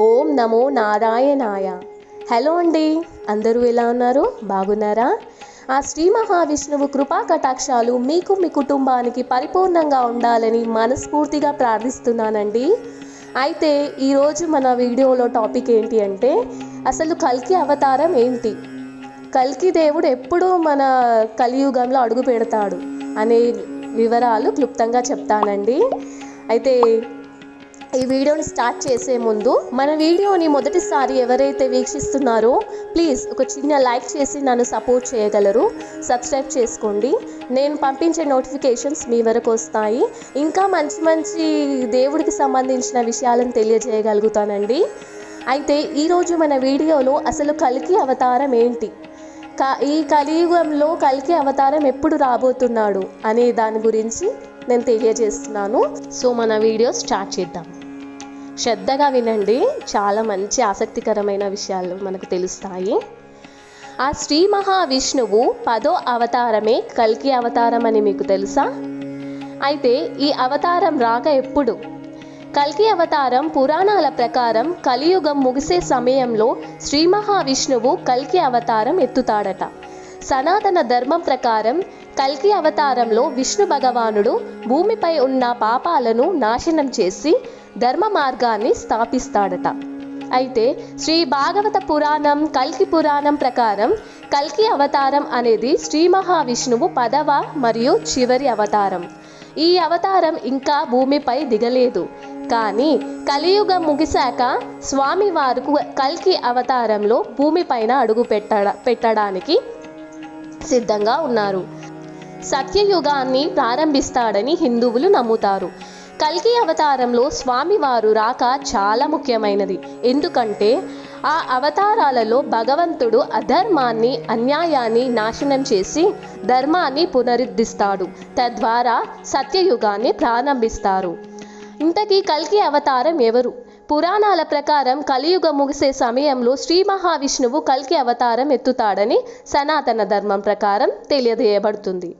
ఓం నమో నారాయణాయ. హలో అండి అందరూ ఎలా ఉన్నారు? బాగున్నారా? ఆ శ్రీ మహావిష్ణువు కృపా కటాక్షాలు మీకు మీ కుటుంబానికి పరిపూర్ణంగా ఉండాలని మనస్ఫూర్తిగా ప్రార్థిస్తున్నానండి. అయితే ఈరోజు మన వీడియోలో టాపిక్ ఏంటి అంటే అసలు కల్కి అవతారం ఏంటి? కల్కి దేవుడు ఎప్పుడు మన కలియుగంలో అడుగు పెడతాడు అనే వివరాలు క్లుప్తంగా చెప్తానండి. అయితే ఈ వీడియోని స్టార్ట్ చేసే ముందు మన వీడియోని మొదటిసారి ఎవరైతే వీక్షిస్తున్నారో ప్లీజ్ ఒక చిన్న లైక్ చేసి నన్ను సపోర్ట్ చేయగలరు. సబ్స్క్రైబ్ చేసుకోండి. నేను పంపించే నోటిఫికేషన్స్ మీ వరకు వస్తాయి. ఇంకా మంచి మంచి దేవుడికి సంబంధించిన విషయాలను తెలియజేయగలుగుతానండి. అయితే ఈరోజు మన వీడియోలో అసలు కలికి అవతారం ఏంటి? క ఈ కలియుగంలో కలికి అవతారం ఎప్పుడు రాబోతున్నాడు అనే దాని గురించి నేను తెలియజేస్తున్నాను. సో మన వీడియో స్టార్ట్ చేద్దాం. శ్రద్ధగా వినండి. చాలా మంచి ఆసక్తికరమైన విషయాలు మనకు తెలుస్తాయి. ఆ శ్రీ మహావిష్ణువు పదో అవతారమే కల్కి అవతారం అని మీకు తెలుసా? అయితే ఈ అవతారం రాక ఎప్పుడు? కల్కి అవతారం పురాణాల ప్రకారం కలియుగం ముగిసే సమయంలో శ్రీ మహావిష్ణువు కల్కి అవతారం ఎత్తుతాడట. సనాతన ధర్మం ప్రకారం కల్కి అవతారంలో విష్ణు భగవానుడు భూమిపై ఉన్న పాపాలను నాశనం చేసి ధర్మ మార్గాన్ని స్థాపిస్తాడట. అయితే శ్రీ భాగవత పురాణం కల్కి పురాణం ప్రకారం కల్కి అవతారం అనేది శ్రీ మహావిష్ణువు పదవ మరియు చివరి అవతారం. ఈ అవతారం ఇంకా భూమిపై దిగలేదు. కానీ కలియుగం ముగిశాక స్వామివారు కల్కి అవతారంలో భూమిపైన అడుగు పెట్టడ పెట్టడానికి సిద్ధంగా ఉన్నారు. సత్యయుగాన్ని ప్రారంభిస్తాడని హిందువులు నమ్ముతారు. కల్కి అవతారంలో స్వామివారు రాక చాలా ముఖ్యమైనది. ఎందుకంటే ఆ అవతారాలలో భగవంతుడు అధర్మాన్ని అన్యాయాన్ని నాశనం చేసి ధర్మాన్ని పునరుద్ధరిస్తాడు తద్వారా సత్యయుగాన్ని ప్రారంభిస్తారు. ఇంతకీ కల్కి అవతారం ఎవరు? పురాణాల ప్రకారం కలియుగం ముగిసే సమయంలో శ్రీ మహావిష్ణువు కల్కి అవతారం ఎత్తుతాడని సనాతన ధర్మం ప్రకారం తెలియజేయబడుతుంది.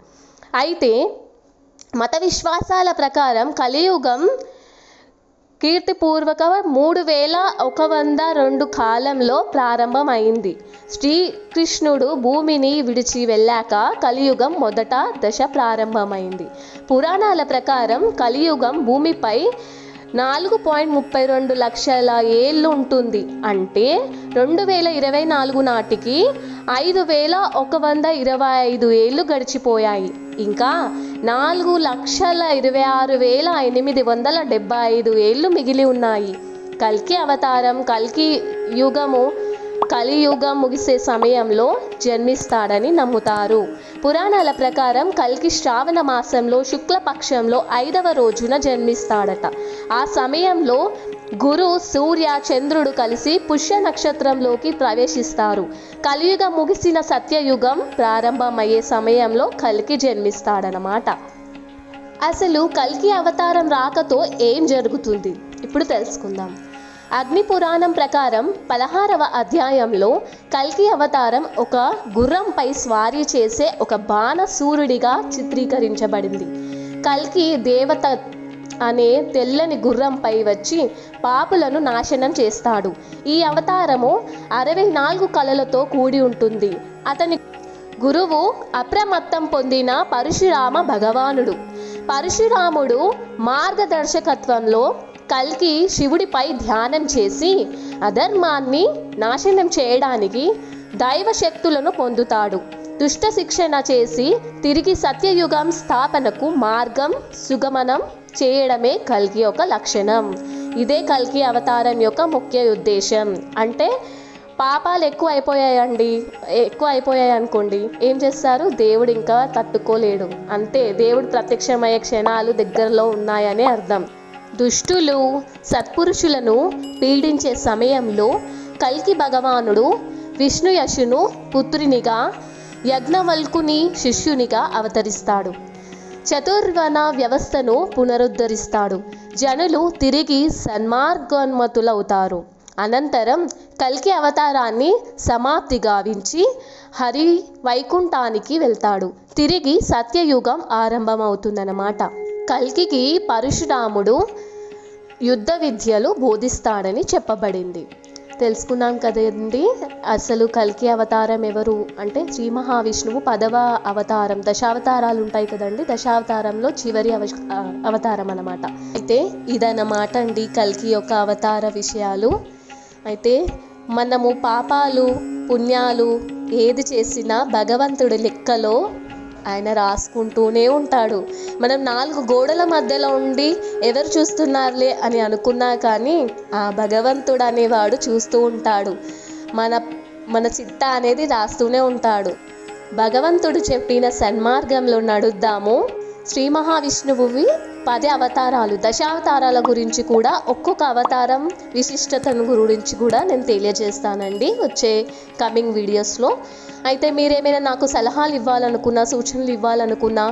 అయితే మత విశ్వాసాల ప్రకారం కలియుగం కీర్తిపూర్వక మూడు వేల ఒక వంద రెండు కాలంలో ప్రారంభమైంది. శ్రీకృష్ణుడు భూమిని విడిచి వెళ్ళాక కలియుగం మొదట దశ ప్రారంభమైంది. పురాణాల ప్రకారం కలియుగం భూమిపై నాలుగు పాయింట్ ముప్పై రెండు లక్షల ఏళ్ళు ఉంటుంది. అంటే రెండు వేల ఇరవై నాలుగు నాటికి ఐదు వేల ఒక వంద ఇరవై ఐదు ఏళ్ళు గడిచిపోయాయి. ఇంకా నాలుగు లక్షల ఇరవై ఆరు వేల ఎనిమిది వందల డెబ్బై ఐదు ఏళ్ళు మిగిలి ఉన్నాయి. కల్కి అవతారం కల్కి యుగము కలియుగం ముగిసే సమయంలో జన్మిస్తాడని నమ్ముతారు. పురాణాల ప్రకారం కల్కి శ్రావణ మాసంలో శుక్లపక్షంలో ఐదవ రోజున జన్మిస్తాడట. ఆ సమయంలో గురు సూర్య చంద్రుడు కలిసి పుష్య నక్షత్రంలోకి ప్రవేశిస్తారు. కలియుగం ముగిసిన సత్యయుగం ప్రారంభమయ్యే సమయంలో కల్కి జన్మిస్తాడనమాట అసలు కల్కి అవతారం రాకతో ఏం జరుగుతుంది? ఇప్పుడు తెలుసుకుందాం. అగ్ని పురాణం ప్రకారం పదహారవ అధ్యాయంలో కల్కి అవతారం ఒక గుర్రంపై స్వారీ చేసే ఒక బాణసూరుడిగా చిత్రీకరించబడింది. కల్కి దేవత అనే తెల్లని గుర్రంపై వచ్చి పాపులను నాశనం చేస్తాడు. ఈ అవతారము అరవై నాలుగు కళలతో కూడి ఉంటుంది. అతని గురువు అప్రమత్తం పొందిన పరశురామ భగవానుడు. పరశురాముడు మార్గదర్శకత్వంలో కల్కి శివుడిపై ధ్యానం చేసి అధర్మాన్ని నాశనం చేయడానికి దైవ శక్తులను పొందుతాడు. దుష్ట శిక్షణ చేసి తిరిగి సత్యయుగం స్థాపనకు మార్గం సుగమనం చేయడమే కల్కి యొక్క లక్షణం. ఇదే కల్కి అవతారం యొక్క ముఖ్య ఉద్దేశం అంటే పాపాలు ఎక్కువ అయిపోయాయండి. ఎక్కువ అయిపోయాయి అనుకోండి. ఏం చేస్తారు? దేవుడు ఇంకా తట్టుకోలేడు. అంతే దేవుడు ప్రత్యక్షమయ్యే క్షణాలు దగ్గరలో ఉన్నాయనే అర్థం. దుష్టులు సత్పురుషులను పీడించే సమయంలో కల్కి భగవానుడు విష్ణుయశును పుత్రునిగా యజ్ఞవల్కుని శిష్యునిగా అవతరిస్తాడు. చతుర్వన వ్యవస్థను పునరుద్ధరిస్తాడు. జనులు తిరిగి సన్మార్గోన్మతులవుతారు. అనంతరం కల్కి అవతారాన్ని సమాప్తి గావించి హరి వైకుంఠానికి వెళ్తాడు. తిరిగి సత్యయుగం ఆరంభమవుతుందన్నమాట. కల్కికి పరశురాముడు యుద్ధ విద్యలు బోధిస్తాడని చెప్పబడింది. తెలుసుకున్నాం కదండి. అసలు కల్కి అవతారం ఎవరు? అంటే శ్రీ మహావిష్ణువు పదవ అవతారం దశావతారాలు ఉంటాయి కదండి. దశావతారంలో చివరి అవ అవతారం అనమాట అయితే ఇదన్నమాట అండి కల్కి యొక్క అవతార విషయాలు. అయితే మనము పాపాలు పుణ్యాలు ఏది చేసినా భగవంతుడి లెక్కలో ఆయన రాసుకుంటూనే ఉంటాడు. మనం నాలుగు గోడల మధ్యలో ఉండి ఎవరు చూస్తున్నారులే అని అనుకున్నా కానీ ఆ భగవంతుడు అనేవాడు చూస్తూ ఉంటాడు. మన మన చిత్త అనేది రాస్తూనే ఉంటాడు. భగవంతుడు చెప్పిన సన్మార్గంలో నడుద్దాము. శ్రీ మహావిష్ణువువి పది అవతారాలు దశావతారాల గురించి కూడా ఒక్కొక్క అవతారం విశిష్టతను గురించి కూడా నేను తెలియజేస్తానండి వచ్చే కమింగ్ వీడియోస్లో అయితే మీరేమైనా నాకు సలహాలు ఇవ్వాలనుకున్నా సూచనలు ఇవ్వాలనుకున్నా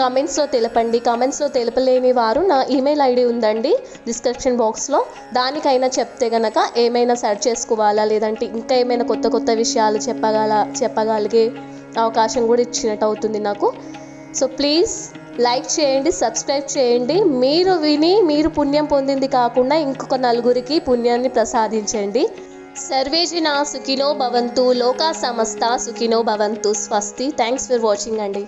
కామెంట్స్లో తెలపండి. కామెంట్స్లో తెలపలేని వారు నా ఈమెయిల్ ఐడి ఉందండి డిస్క్రిప్షన్ బాక్స్లో దానికైనా చెప్తే గనక ఏమైనా సెర్చ్ చేసుకోవాలా లేదంటే ఇంకా ఏమైనా కొత్త కొత్త విషయాలు చెప్పగల చెప్పగలిగే అవకాశం కూడా ఇచ్చినట్టు అవుతుంది నాకు. సో ప్లీజ్ లైక్ చేయండి సబ్స్క్రైబ్ చేయండి. మీరు విని మీరు పుణ్యం పొందింది కాకుండా ఇంకొక నలుగురికి పుణ్యాన్ని ప్రసాదించండి. సర్వే సుఖినో భవంతు లోకా సమస్త సుఖినో భవంతు. స్వస్తి. థ్యాంక్స్ ఫర్ వాచింగ్ అండి.